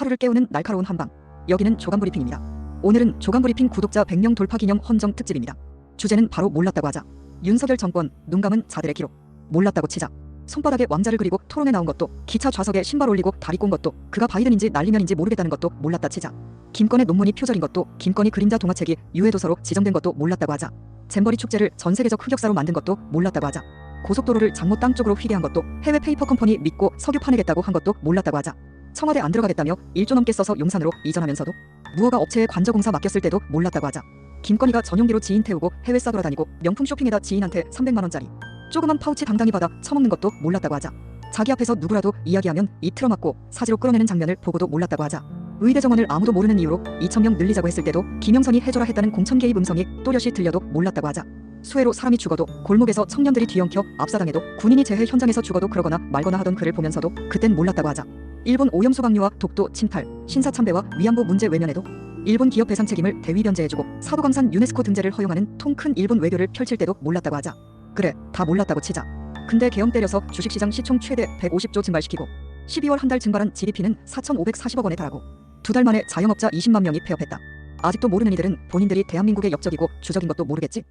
하루를 깨우는 날카로운 한방. 여기는 조간 브리핑입니다. 오늘은 조간 브리핑 구독자 100명 돌파 기념 헌정 특집입니다. 주제는 바로 몰랐다고 하자. 윤석열 정권 눈 감은 자들의 기록. 몰랐다고 치자. 손바닥에 왕자를 그리고 토론에 나온 것도 기차 좌석에 신발 올리고 다리 꼰 것도 그가 바이든인지 날리면인지 모르겠다는 것도 몰랐다 치자. 김건의 논문이 표절인 것도 김건희 그림자 동화책이 유해도서로 지정된 것도 몰랐다고 하자. 잼버리 축제를 전 세계적 흑역사로 만든 것도 몰랐다고 하자. 고속도로를 장모 땅 쪽으로 휘게한 것도 해외 페이퍼 컴퍼니 믿고 석유 파내겠다고 한 것도 몰랐다고 하자. 청와대 안 들어가겠다며 1조 넘게 써서 용산으로 이전하면서도 무허가 업체에 관저공사 맡겼을 때도 몰랐다고 하자. 김건희가 전용기로 지인 태우고 해외 싸돌아 다니고 명품 쇼핑에다 지인한테 300만 원짜리 조그만 파우치 당당히 받아 처먹는 것도 몰랐다고 하자. 자기 앞에서 누구라도 이야기하면 이 틀어맞고 사지로 끌어내는 장면을 보고도 몰랐다고 하자. 의대 정원을 아무도 모르는 이유로 2천명 늘리자고 했을 때도 김영선이 해줘라 했다는 공천 개입 음성이 또렷이 들려도 몰랐다고 하자. 수해로 사람이 죽어도 골목에서 청년들이 뒤엉켜 압사당해도 군인이 재해 현장에서 죽어도 그러거나 말거나 하던 글을 보면서도 그땐 몰랐다고 하자. 일본 오염수 방류와 독도 침탈, 신사참배와 위안부 문제 외면에도 일본 기업 배상 책임을 대위 변제해주고 사도강산 유네스코 등재를 허용하는 통 큰 일본 외교를 펼칠 때도 몰랐다고 하자. 그래, 다 몰랐다고 치자. 근데 계엄 때려서 주식시장 시총 최대 150조 증발시키고 12월 한 달 증발한 GDP는 4,540억 원에 달하고 두 달 만에 자영업자 20만 명이 폐업했다. 아직도 모르는 이들은 본인들이 대한민국의 역적이고 주적인 것도 모르겠지?